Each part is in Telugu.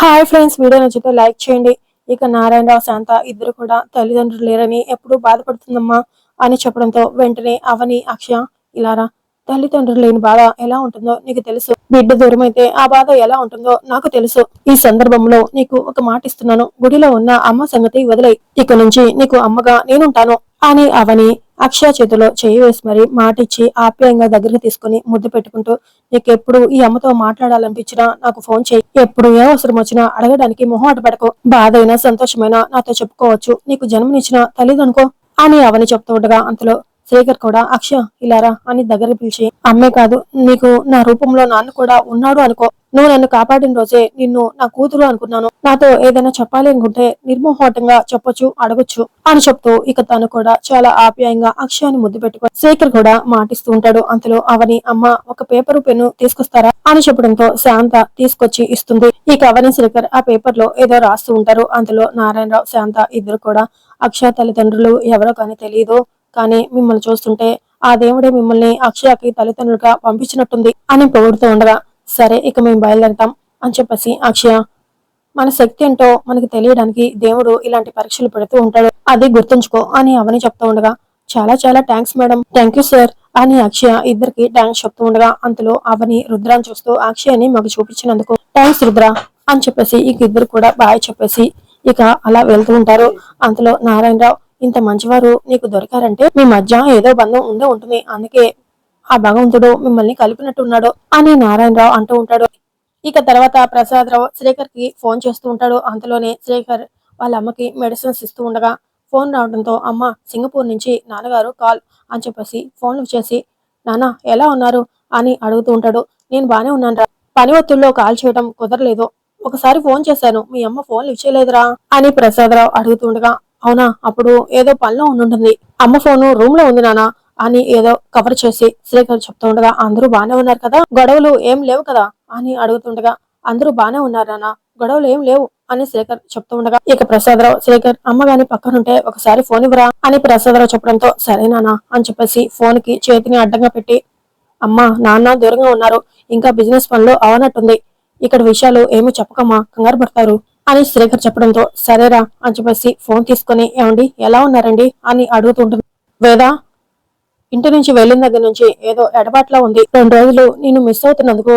హాయ్ ఫ్రెండ్స్ వీడియో నచ్చితే లైక్ చేయండి. ఇక నారాయణరావు శాంత ఇద్దరు కూడా తల్లిదండ్రులు లేరని ఎప్పుడు బాధపడుతుందమ్మా అని చెప్పడంతో వెంటనే అవని అక్షయ ఇలారా తల్లిదండ్రులు లేని బాధ ఎలా ఉంటుందో నీకు తెలుసు. బిడ్డ దూరం అయితే ఆ బాధ ఎలా ఉంటుందో నాకు తెలుసు. ఈ సందర్భంలో నీకు ఒక మాట ఇస్తున్నాను గుడిలో ఉన్న అమ్మ సంగతి వదిలే ఇక నుంచి నీకు అమ్మగా నేనుంటాను. అని అవని అక్షయ చేతిలో చేయి వేసి మరి మాటిచ్చి ఆప్యాయంగా దగ్గరికి తీసుకుని ముద్దు పెట్టుకుంటూ నీకు ఎప్పుడు ఈ అమ్మతో మాట్లాడాలనిపించినా నాకు ఫోన్ చేయి. ఎప్పుడు ఏ అవసరం వచ్చినా అడగడానికి మొహమాట పడకు. బాధ అయినా సంతోషమైనా నాతో చెప్పుకోవచ్చు. నీకు జన్మనిచ్చిన తల్లిదనుకో అని అవని చెప్తూ ఉండగా అంతలో శ్రీకర్ కూడా అక్షయ ఇలారా అని దగ్గర పిలిచి అమ్మే కాదు నీకు నా రూపంలో నాన్న కూడా ఉన్నాడు అనుకో. నువ్వు నన్ను కాపాడిన రోజే నిన్ను నా కూతురు అనుకున్నాను. నాతో ఏదైనా చెప్పాలి అనుకుంటే నిర్మోహటంగా చెప్పొచ్చు అడగొచ్చు అని చెప్తూ ఇక తను కూడా చాలా ఆప్యాయంగా అక్షయాన్ని ముద్దు పెట్టుకో శేఖర్ కూడా మాటిస్తూ ఉంటాడు. అంతలో అవని అమ్మ ఒక పేపరు పెన్ను తీసుకొస్తారా? అని చెప్పడంతో శాంత తీసుకొచ్చి ఇస్తుంది. ఇక అవని శ్రీకర్ ఆ పేపర్లో ఏదో రాస్తూ ఉంటారు. అందులో నారాయణరావు శాంత ఇద్దరు కూడా అక్షయ తల్లిదండ్రులు ఎవరో కానీ తెలియదు కానీ మిమ్మల్ని చూస్తుంటే ఆ దేవుడే మిమ్మల్ని అక్షయకి తల్లిదండ్రులుగా పంపించినట్టుంది అని పొగుడుతూ ఉండగా సరే ఇక మేము బయలుదేరతాం అని చెప్పేసి అక్షయ మన శక్తి ఏంటో మనకి తెలియడానికి దేవుడు ఇలాంటి పరీక్షలు పెడుతూ ఉంటాడు. అది గుర్తుంచుకో అని అవని చెప్తూ ఉండగా చాలా చాలా thanks madam. Thank you sir అని అక్షయ ఇద్దరికి థ్యాంక్స్ చెప్తూ ఉండగా అంతలో అవని రుద్రాన్ని చూస్తూ అక్షయని మాకు చూపించినందుకు థ్యాంక్స్ రుద్ర అని చెప్పేసి ఇక ఇద్దరు కూడా బాయ్ చెప్పేసి ఇక అలా వెళ్తూ ఉంటారు. అంతలో నారాయణరావు ఇంత మంచివారు నీకు దొరికారంటే మీ మధ్య ఏదో బంధం ఉండే ఉంటుంది. అందుకే ఆ భగవంతుడు మిమ్మల్ని కలిపినట్టున్నాడు అని నారాయణరావు అంటూ ఉంటాడు. ఇక తర్వాత ప్రసాదరావు శ్రీకర్కి ఫోన్ చేస్తూ ఉంటాడు. అంతలోనే శ్రీకర్ వాళ్ళ అమ్మకి మెడిసిన్స్ ఇస్తూ ఉండగా ఫోన్ రావడంతో అమ్మ సింగపూర్ నుంచి నాన్నగారు కాల్ అని చెప్పేసి ఫోన్ చేసి నాన్న ఎలా ఉన్నారు? అని అడుగుతూ ఉంటాడు. నేను బానే ఉన్నాను రా పని ఒత్తుల్లో కాల్ చేయడం కుదరలేదు. ఒకసారి ఫోన్ చేశాను. మీ అమ్మ ఫోన్ లిఫ్ట్ చేయలేదురా అని ప్రసాదరావు అడుగుతుండగా అవునా? అప్పుడు ఏదో పనిలో ఉండుంటుంది. అమ్మ ఫోను రూమ్లో ఉంది నానా అని ఏదో కవర్ చేసి శ్రీకర్ చెప్తూ ఉండగా అందరూ బానే ఉన్నారు కదా? గొడవలు ఏం లేవు కదా? అని అడుగుతుండగా అందరూ బానే ఉన్నారు నాన్న గొడవలు ఏం లేవు అని శ్రీకర్ చెప్తూ ఉండగా ఇక ప్రసాదరావు శ్రీకర్ అమ్మ గాని పక్కనుంటే ఒకసారి ఫోన్ ఇవ్వరా? అని ప్రసాదరావు చెప్పడంతో సరే నాన్న అని చెప్పేసి ఫోన్కి చేతిని అడ్డంగా పెట్టి అమ్మా నాన్న దూరంగా ఉన్నారు. ఇంకా బిజినెస్ పనులు అవనట్టుంది. ఇక్కడ విషయాలు ఏమీ చెప్పకమ్మా కంగారు పడతారు. అని శ్రీకర్ చెప్పడంతో సరేరా అని చెప్పేసి ఫోన్ తీసుకుని ఏమండి ఎలా ఉన్నారండి? అని అడుగుతుంటుంది. వేదా ఇంటి నుంచి వెళ్ళిన దగ్గర నుంచి ఏదో ఎడబాట్లా ఉంది. రెండు రోజులు నేను మిస్ అవుతున్నందుకు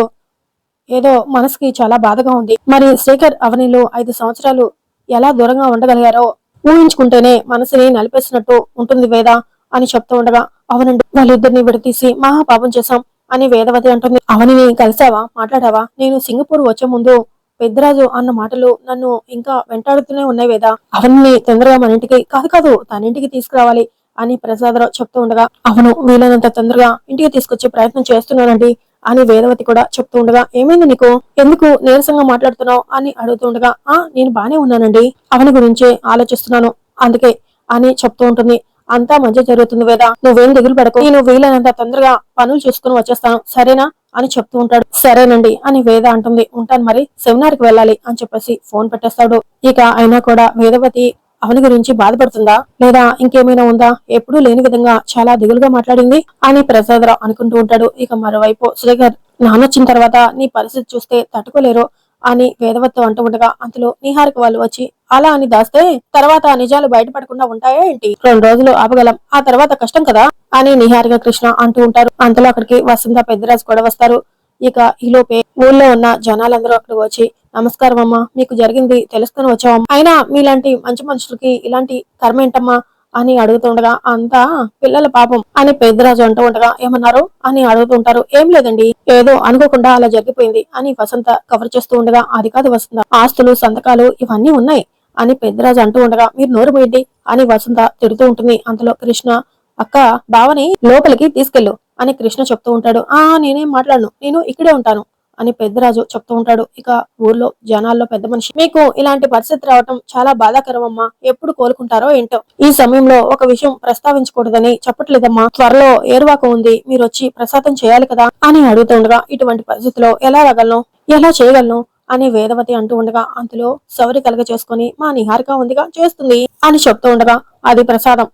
ఏదో మనసుకి చాలా బాధగా ఉంది. మరి శ్రీకర్ అవనిలో ఐదు సంవత్సరాలు ఎలా దూరంగా ఉండగలిగారో ఊహించుకుంటేనే మనసుని నలిపేసినట్టు ఉంటుంది వేద అని చెప్తూ ఉండగా అవనండి వాళ్ళిద్దరిని విడతీసి మహా పాపం చేశాం అని వేదవతి అంటుంది. అవనిని కలిసావా? మాట్లాడావా? నేను సింగపూర్ వచ్చే ముందు పెద్దరాజు అన్న మాటలు నన్ను ఇంకా వెంటాడుతూనే ఉన్నాయి వేదా. అవన్నీ తొందరగా మన ఇంటికి కాదు కాదు తన ఇంటికి తీసుకురావాలి అని ప్రసాదరావు చెప్తూ ఉండగా అవును వీలైనంత తొందరగా ఇంటికి తీసుకొచ్చే ప్రయత్నం చేస్తున్నానండి అని వేదవతి కూడా చెప్తూ ఉండగా ఏమైంది నీకు? ఎందుకు నీరసంగా మాట్లాడుతున్నావు అని అడుగుతుండగా ఆ నేను బానే ఉన్నానండి. అవని గురించే ఆలోచిస్తున్నాను. అందుకే అని చెప్తూ ఉంటుంది. అంతా మంచి జరుగుతుంది వేదా. నువ్వేం దిగులు పడకు. నేను వీలైనంత తొందరగా పనులు చూసుకుని వచ్చేస్తాను. సరేనా? అని చెప్తూ ఉంటాడు. సరేనండి అని వేద అంటుంది. ఉంటాను మరి సెమినార్కి వెళ్ళాలి అని చెప్పేసి ఫోన్ పెట్టేస్తాడు. ఇక అయినా కూడా వేదవతి అవని గురించి బాధపడుతుందా? లేదా ఇంకేమైనా ఉందా? ఎప్పుడూ లేని విధంగా చాలా దిగులుగా మాట్లాడింది అని ప్రసాదరావు అనుకుంటూ ఉంటాడు. ఇక మరోవైపు శ్రీగర్ నాన్నొచ్చిన తర్వాత నీ పరిస్థితి చూస్తే తట్టుకోలేరు. అని వేదవత్తో అంటూ ఉండగా అంతలో నిహారిక వాళ్ళు వచ్చి అలా అని దాస్తే తర్వాత ఆ నిజాలు బయటపడకుండా ఉంటాయా ఏంటి? రెండు రోజులు ఆపగలం ఆ తర్వాత కష్టం కదా? అని నిహారిక కృష్ణ అంటూ ఉంటారు. అంతలో అక్కడికి వసంత పెద్దరాజు కూడా వస్తారు. ఇక ఈలోపే ఊళ్ళో ఉన్న జనాలందరూ అక్కడికి వచ్చి నమస్కారం అమ్మా మీకు జరిగింది తెలుసుకుని వచ్చాం. అయినా మీలాంటి మంచి మనుషులకి ఇలాంటి కర్మ ఏంటమ్మా? అని అడుగుతుండగా అంతా పిల్లల పాపం అని పెద్దరాజు అంటూ ఉండగా ఏమన్నారు? అని అడుగుతుంటారు. ఏం లేదండి ఏదో అనుకోకుండా అలా జరిగిపోయింది అని వసంత కవర్ చేస్తూ ఉండగా అది కాదు వసంత ఆస్తులు సంతకాలు ఇవన్నీ ఉన్నాయి అని పెద్దరాజు అంటూ ఉండగా మీరు నోరు పోయింది అని వసంత తిడుతూ ఉంటుంది. అంతలో కృష్ణ అక్క బావని లోపలికి తీసుకెళ్ళు అని కృష్ణ చెప్తూ ఉంటాడు. ఆ నేనేం మాట్లాడను నేను ఇక్కడే ఉంటాను అని పెద్దరాజు చెప్తూ ఉంటాడు. ఇక ఊర్లో జనాల్లో పెద్ద మనిషి మీకు ఇలాంటి పరిస్థితి రావటం చాలా బాధాకరం అమ్మా ఎప్పుడు కోలుకుంటారో ఏంటో. ఈ సమయంలో ఒక విషయం ప్రస్తావించకూడదని చెప్పట్లేదమ్మా. త్వరలో ఏరువాక ఉంది. మీరు వచ్చి ప్రసాదం చేయాలి కదా అని అడుగుతుండగా ఇటువంటి పరిస్థితిలో ఎలా రాగలను? ఎలా చేయగలను? అని వేదవతి అంటూ ఉండగా అందులో సౌరి కలగ చేసుకుని మా నిహారిక ఉందిగా చేస్తుంది అని చెప్తూ ఉండగా అది ప్రసాదం.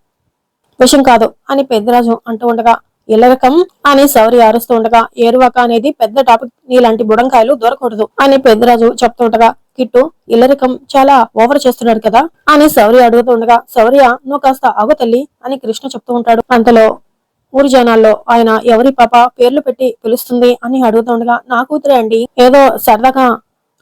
విషయం కాదు అని పెద్దరాజు అంటూ ఉండగా ఇలరకం అని సౌరి అరుస్తూ ఉండగా ఏరువాక అనేది పెద్ద టాపిక్ నీలాంటి బుడంకాయలు దొరకకూడదు అని పెద్దరాజు చెప్తూ ఉండగా కిట్టు ఇల్లరికం చాలా ఓవర్ చేస్తున్నాడు కదా అని శౌర్య అడుగుతుండగా శౌర్య నువ్వు కాస్త ఆగు తల్లి అని కృష్ణ చెప్తూ ఉంటాడు. అంతలో ఊరి జనాల్లో ఆయన ఎవరి పాప పేర్లు పెట్టి పిలుస్తుంది అని అడుగుతుండగా నా కూతురే అండి. ఏదో సరదాగా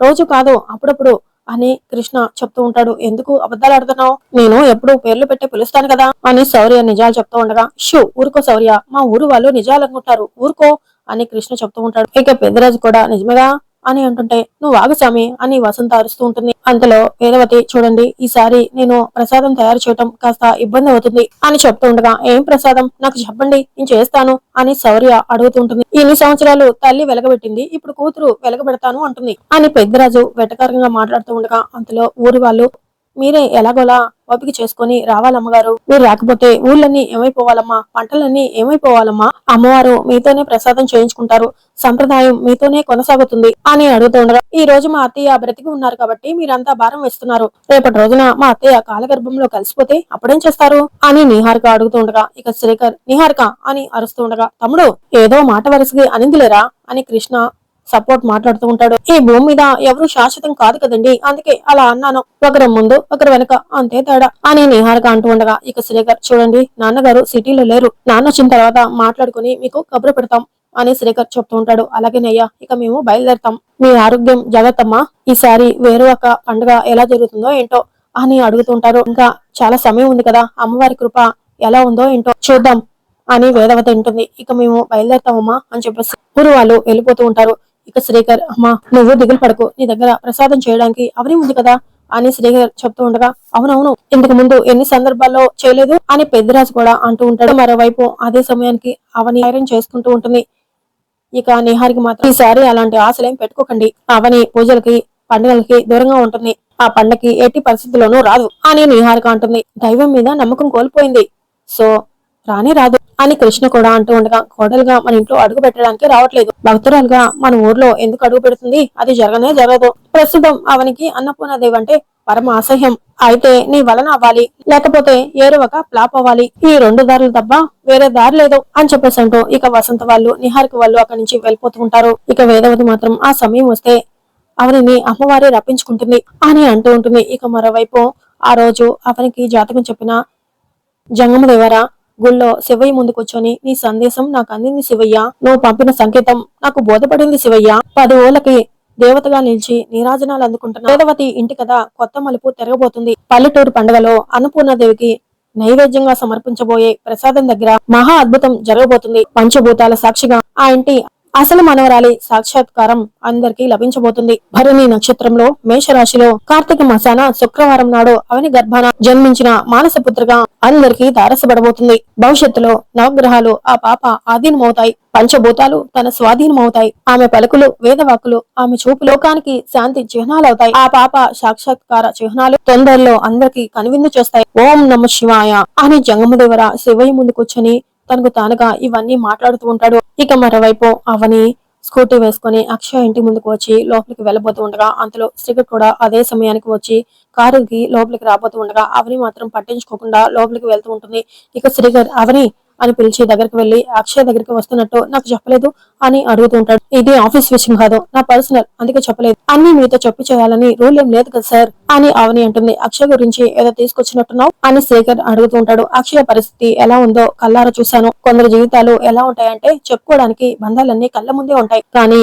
రోజు కాదు అప్పుడప్పుడు అని కృష్ణ చెప్తూ ఉంటాడు. ఎందుకు అబద్ధాలు ఆడుతున్నావు? నేను ఎప్పుడు పేర్లు పెట్టి పిలుస్తాను కదా అని శౌర్య నిజాలు చెప్తూ ఉండగా షూ ఊరుకో శౌర్య. మా ఊరు వాళ్ళు నిజాలు అనుకుంటారు. ఊరుకో అని కృష్ణ చెప్తూ ఉంటాడు. ఇక పెద్దరాజు కూడా నిజమేగా? అని అంటుంటే నువ్వు ఆగు స్వామి అని వసంత అరుస్తూ ఉంటుంది. అంతలో వేదవతి చూడండి ఈసారి నేను ప్రసాదం తయారు చేయటం కాస్త ఇబ్బంది అవుతుంది అని చెప్తూ ఉండగా ఏం ప్రసాదం? నాకు చెప్పండి నేను చేస్తాను అని శౌర్య అడుగుతూ ఉంటుంది. ఇన్ని సంవత్సరాలు తల్లి వెలగబెట్టింది ఇప్పుడు కూతురు వెలగబెడతాను అంటుంది. అని పెద్దరాజు వెటకారంగా మాట్లాడుతూ ఉండగా అంతలో ఊరి వాళ్ళు మీరే ఎలాగోలా ఓపిక చేసుకుని రావాలమ్మగారు. మీరు రాకపోతే ఊళ్ళన్నీ ఏమైపోవాలమ్మా? పంటలన్నీ ఏమైపోవాలమ్మా? అమ్మవారు మీతోనే ప్రసాదం చేయించుకుంటారు. సంప్రదాయం మీతోనే కొనసాగుతుంది అని అడుగుతుండగా ఈ రోజు మా అత్తయ్య బ్రతికి ఉన్నారు కాబట్టి మీరంతా భారం వేస్తున్నారు. రేపటి రోజున మా అత్తయ్య కాలగర్భంలో కలిసిపోతే అప్పుడేం చేస్తారు? అని నిహారిక అడుగుతుండగా ఇక శ్రీకర్ నిహారిక అని అరుస్తుండగా తమ్ముడు ఏదో మాట వరుసకి అనిందిలేరా? అని కృష్ణ సపోర్ట్ మాట్లాడుతూ ఉంటాడు. ఈ భూమి మీద ఎవరు శాశ్వతం కాదు కదండి. అందుకే అలా అన్నాను. ఒకరి ముందు ఒకరి వెనక అంతే తేడా అని నిహారిక అంటూ ఉండగా ఇక శ్రీకర్ చూడండి నాన్నగారు సిటీలో లేరు. నాన్న వచ్చిన తర్వాత మాట్లాడుకుని మీకు కబురు పెడతాం అని శ్రీకర్ చెప్తూ ఉంటాడు. అలాగేనయ్యా ఇక మేము బయలుదేరతాం. మీ ఆరోగ్యం జాగ్రత్తమ్మా. ఈసారి వేరే ఒక పండుగ ఎలా జరుగుతుందో ఏంటో అని అడుగుతుంటారు ఇంకా చాలా సమయం ఉంది కదా. అమ్మవారి కృప ఎలా ఉందో ఏంటో చూద్దాం అని వేదవత ఉంటుంది ఇక మేము బయలుదేరతామమ్మా అని చెప్పేసి ఊరు వాళ్ళు వెళ్ళిపోతూ ఉంటారు. ఇక శ్రీకర్ అమ్మా నువ్వు దిగులు పడకు. నీ దగ్గర ప్రసాదం చేయడానికి అవని ఉంది కదా? అని శ్రీకర్ చెప్తూ ఉండగా అవునవును. ఇంతకు ముందు ఎన్ని సందర్భాల్లో చేయలేదు? అని పెద్దరాజు కూడా అంటూ ఉంటాడు. మరోవైపు అదే సమయానికి అవని ఐరన్ చేసుకుంటూ ఉంటుంది. ఇక నిహారికి మాత్రం ఈసారి అలాంటి ఆశలేం పెట్టుకోకండి. అవని పూజలకి పండుగలకి దూరంగా ఉంటుంది. ఆ పండగకి ఎట్టి పరిస్థితుల్లోనూ రాదు అని నిహారిక అంటుంది. దైవం మీద నమ్మకం కోల్పోయింది. సో రానే రాదు అని కృష్ణ కూడా అంటూ ఉండగా కోడలుగా మన ఇంట్లో అడుగు పెట్టడానికి రావట్లేదు. భక్తురాలుగా మన ఊర్లో ఎందుకు అడుగు పెడుతుంది? అది జరగనే జరగదు. ప్రస్తుతం అవనికి అన్నపూర్ణదేవి అంటే పరమ అసహ్యం. అయితే నీ వలన అవ్వాలి. లేకపోతే ఏరువక ఫ్లాప్ అవ్వాలి. ఈ రెండు దారులు తప్ప వేరే దారి లేదు అని చెప్పేసి అంటూ ఇక వసంత వాళ్ళు నిహారిక వాళ్ళు అక్కడి నుంచి వెళ్ళిపోతూ ఉంటారు. ఇక వేదవతి మాత్రం ఆ సమయం వస్తే అవనిని అమ్మవారే రప్పించుకుంటుంది అని అంటూ ఉంటుంది. ఇక మరోవైపు ఆ రోజు అవనికి జాతకం చెప్పిన జంగమదేవర గుళ్ళో శివయ్య ముందు కూర్చొని నీ సందేశం నాకు అందింది శివయ్య. నువ్వు పంపిన సంకేతం నాకు బోధపడింది శివయ్య. పది ఓళ్ళకి దేవతగా నిలిచి నీరాజనాలు అందుకుంటున్న వేదవతి ఇంటి కదా కొత్త మలుపు తిరగబోతుంది. పల్లెటూరు పండుగలో అన్నపూర్ణదేవికి నైవేద్యంగా సమర్పించబోయే ప్రసాదం దగ్గర మహా అద్భుతం జరగబోతుంది. పంచభూతాల సాక్షిగా ఆ ఇంటి అసలు మనవరాలి సాక్షాత్కారం అందరికీ లభించబోతుంది. భరణి నక్షత్రంలో మేషరాశిలో కార్తీక మాసాన శుక్రవారం నాడు అవని గర్భాన జన్మించిన మానస పుత్రగా అందరికీ తారసపడబోతుంది. భవిష్యత్తులో నవగ్రహాలు ఆ పాప ఆధీనమవుతాయి. పంచభూతాలు తన స్వాధీనమవుతాయి. ఆమె పలుకులు వేదవాకులు ఆమె చూపు లోకానికి శాంతి చిహ్నాలవుతాయి. ఆ పాప సాక్షాత్కార చిహ్నాలు తొందరలో అందరికీ కనువిందు చేస్తాయి. ఓం నమ శివాయ అని జంగమదేవర శివయ్య ముందు కూర్చొని తనకు తానుగా ఇవన్నీ మాట్లాడుతూ ఉంటాడు. ఇక మరోవైపు అవని స్కూటీ వేసుకొని అక్షయ ఇంటి ముందుకు వచ్చి లోపలికి వెళ్ళబోతూ ఉండగా అంతలో శ్రీకర్ కూడా అదే సమయానికి వచ్చి కారుకి లోపలికి రాబోతూ ఉండగా అవని మాత్రం పట్టించుకోకుండా లోపలికి వెళ్తూ ఉంటుంది. ఇక శ్రీగర్ అవని అని పిలిచి దగ్గరికి వెళ్ళి అక్షయ్ దగ్గరికి వస్తున్నట్టు నాకు చెప్పలేదు అని అడుగుతూ ఉంటాడు. ఇది ఆఫీస్ విషయం కాదు నా పర్సనల్ అందుకే చెప్పలేదు. అన్ని మీతో చెప్పి చేయాలని రూల్ ఏం లేదు కదా సార్? అని అవని అంటుంది. అక్షయ్ గురించి ఏదో తీసుకొచ్చినట్టున్నావు అని శేఖర్ అడుగుతూ ఉంటాడు. అక్షయ పరిస్థితి ఎలా ఉందో కల్లారా చూశాను. కొందరు జీవితాలు ఎలా ఉంటాయంటే చెప్పుకోవడానికి బంధాలన్నీ కళ్ళ ముందే ఉంటాయి. కానీ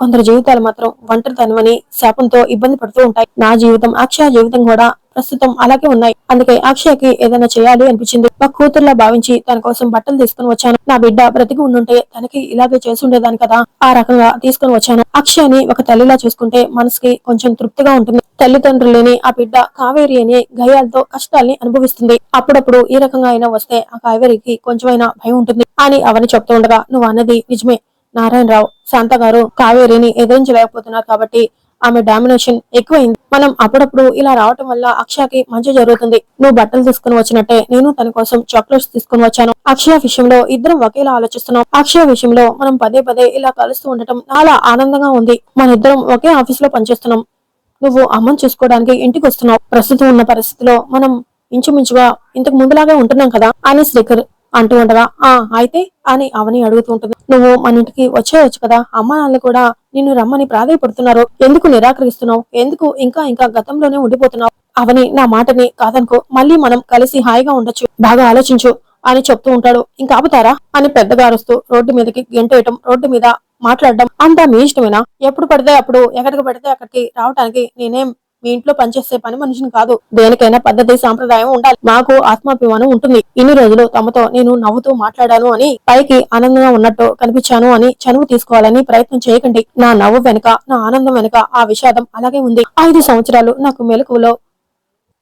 కొందరు జీవితాలు మాత్రం ఒంటరితనమని శాపంతో ఇబ్బంది పడుతూ ఉంటాయి. నా జీవితం అక్షయ జీవితం కూడా ప్రస్తుతం అలాగే ఉన్నాయి. అందుకే అక్షయకి ఏదైనా చేయాలి అనిపించింది. మా కూతుర్లా భావించి తన కోసం బట్టలు తీసుకుని వచ్చాను. నా బిడ్డ బ్రతికి ఉండుంటే తనకి ఇలాగే చేసుండేదాన్ని కదా. ఆ రకంగా తీసుకుని వచ్చాను. అక్షయని ఒక తల్లిలా చూసుకుంటే మనసుకి కొంచెం తృప్తిగా ఉంటుంది. తల్లిదండ్రులేని ఆ బిడ్డ కావేరి అనే గయాలతో కష్టాల్ని అనుభవిస్తుంది. అప్పుడప్పుడు ఈ రకంగా అయినా వస్తే ఆ కావేరికి కొంచెమైనా భయం ఉంటుంది. అని అవని చెప్తూ ఉండగా నువ్వు అన్నది నిజమే. నారాయణరావు శాంత గారు కావేరిని ఎదిరించలేకపోతున్నారు కాబట్టి ఆమె డామినేషన్ ఎక్కువైంది. మనం అప్పుడప్పుడు ఇలా రావటం వల్ల అక్షయకి మంచి జరుగుతుంది. నువ్వు బట్టలు తీసుకుని వచ్చినట్టే నేను తన కోసం చాక్లెట్స్ తీసుకుని వచ్చాను. అక్షయ విషయంలో ఇద్దరం ఒకేలా ఆలోచిస్తున్నాం. అక్షయ విషయంలో మనం పదే పదే ఇలా కలుస్తూ ఉండటం చాలా ఆనందంగా ఉంది. మన ఇద్దరం ఒకే ఆఫీస్లో పనిచేస్తున్నాం. నువ్వు అమ్మను చూసుకోవడానికి ఇంటికి వస్తున్నావు. ప్రస్తుతం ఉన్న పరిస్థితిలో మనం ఇంచుమించుగా ఇంతకు ముందులాగే ఉంటున్నాం కదా అని శ్రీకర్ అంటూ ఉండగా ఆ అయితే అని అవని అడుగుతూ ఉంటుంది. నువ్వు మన ఇంటికి వచ్చేయచ్చు కదా? అమ్మ నాన్నలు కూడా నిన్ను రమ్మని ప్రాధాయపడుతున్నారు. ఎందుకు నిరాకరిస్తున్నావు? ఎందుకు ఇంకా ఇంకా గతంలోనే ఉండిపోతున్నావు? అవని నా మాటని కాదనుకో మళ్ళీ మనం కలిసి హాయిగా ఉండొచ్చు. బాగా ఆలోచించు అని చెప్తూ ఉంటాడు. ఇంకా ఆపుతారా? అని పెద్దగా అరుస్తూ రోడ్డు మీదకి గెంటేయటం రోడ్డు మీద మాట్లాడడం అంతా మీ ఇష్టమేనా? ఎప్పుడు పడితే అప్పుడు ఎక్కడికి పడితే అక్కడికి రావడానికి నేనేం మీ ఇంట్లో పనిచేసే పని మనిషిని కాదు. దేనికైనా పద్ధతి సాంప్రదాయం ఉండాలి. నాకు ఆత్మాభిమానం ఉంటుంది. ఇన్ని రోజులు తమతో నేను నవ్వుతూ మాట్లాడాను అని పైకి ఆనందంగా ఉన్నట్టు కనిపించాను అని చనువు తీసుకోవాలని ప్రయత్నం చేయకండి. నా నవ్వు వెనుక నా ఆనందం వెనుక ఆ విషాదం అలాగే ఉంది. ఐదు సంవత్సరాలు నాకు మెలకువలో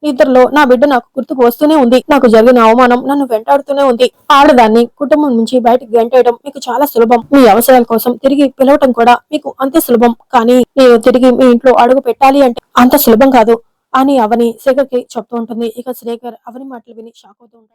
ఇద్దరులో నా బిడ్డ నాకు గుర్తుకు వస్తూనే ఉంది. నాకు జరిగిన అవమానం నన్ను వెంటాడుతూనే ఉంది. ఆడదాన్ని కుటుంబం నుంచి బయటకు గంటేయడం మీకు చాలా సులభం. మీ అవసరాల కోసం తిరిగి పిలవటం కూడా మీకు అంతే సులభం. కానీ నేను తిరిగి మీ ఇంట్లో అడుగు పెట్టాలి అంటే అంత సులభం కాదు అని అవని శేఖర్కి చెప్తూ ఉంటుంది. ఇక శేఖర్ అవని మాటలు విని షాక్ అవుతూ ఉంటాడు.